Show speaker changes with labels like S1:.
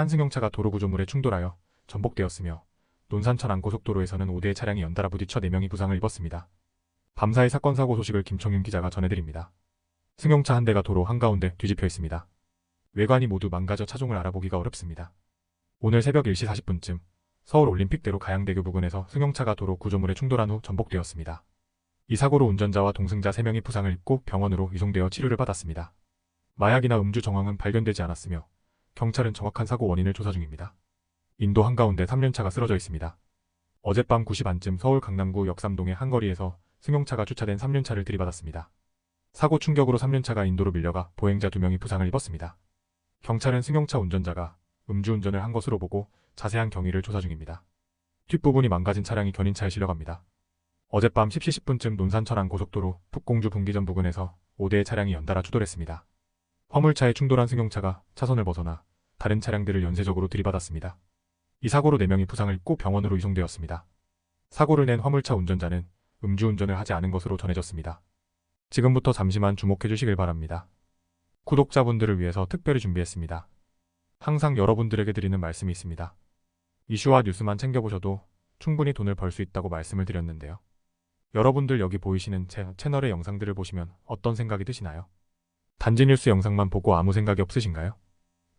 S1: 한 승용차가 도로 구조물에 충돌하여 전복되었으며 논산천 안고속도로에서는 5대의 차량이 연달아 부딪혀 4명이 부상을 입었습니다. 밤사이 사건 사고 소식을 김청윤 기자가 전해드립니다. 승용차 한 대가 도로 한가운데 뒤집혀 있습니다. 외관이 모두 망가져 차종을 알아보기가 어렵습니다. 오늘 새벽 1시 40분쯤 서울 올림픽대로 가양대교 부근에서 승용차가 도로 구조물에 충돌한 후 전복되었습니다. 이 사고로 운전자와 동승자 3명이 부상을 입고 병원으로 이송되어 치료를 받았습니다. 마약이나 음주 정황은 발견되지 않았으며 경찰은 정확한 사고 원인을 조사 중입니다. 인도 한가운데 3륜차가 쓰러져 있습니다. 어젯밤 9시 반쯤 서울 강남구 역삼동의 한 거리에서 승용차가 주차된 3륜차를 들이받았습니다. 사고 충격으로 3륜차가 인도로 밀려가 보행자 2명이 부상을 입었습니다. 경찰은 승용차 운전자가 음주운전을 한 것으로 보고 자세한 경위를 조사 중입니다. 뒷부분이 망가진 차량이 견인차에 실려갑니다. 어젯밤 10시 10분쯤 논산 천안 고속도로 북공주 분기점 부근에서 5대의 차량이 연달아 추돌했습니다. 화물차에 충돌한 승용차가 차선을 벗어나 다른 차량들을 연쇄적으로 들이받았습니다. 이 사고로 4명이 부상을 입고 병원으로 이송되었습니다. 사고를 낸 화물차 운전자는 음주운전을 하지 않은 것으로 전해졌습니다. 지금부터 잠시만 주목해 주시길 바랍니다. 구독자분들을 위해서 특별히 준비했습니다. 항상 여러분들에게 드리는 말씀이 있습니다. 이슈와 뉴스만 챙겨보셔도 충분히 돈을 벌 수 있다고 말씀을 드렸는데요. 여러분들 여기 보이시는 제 채널의 영상들을 보시면 어떤 생각이 드시나요? 단지 뉴스 영상만 보고 아무 생각이 없으신가요?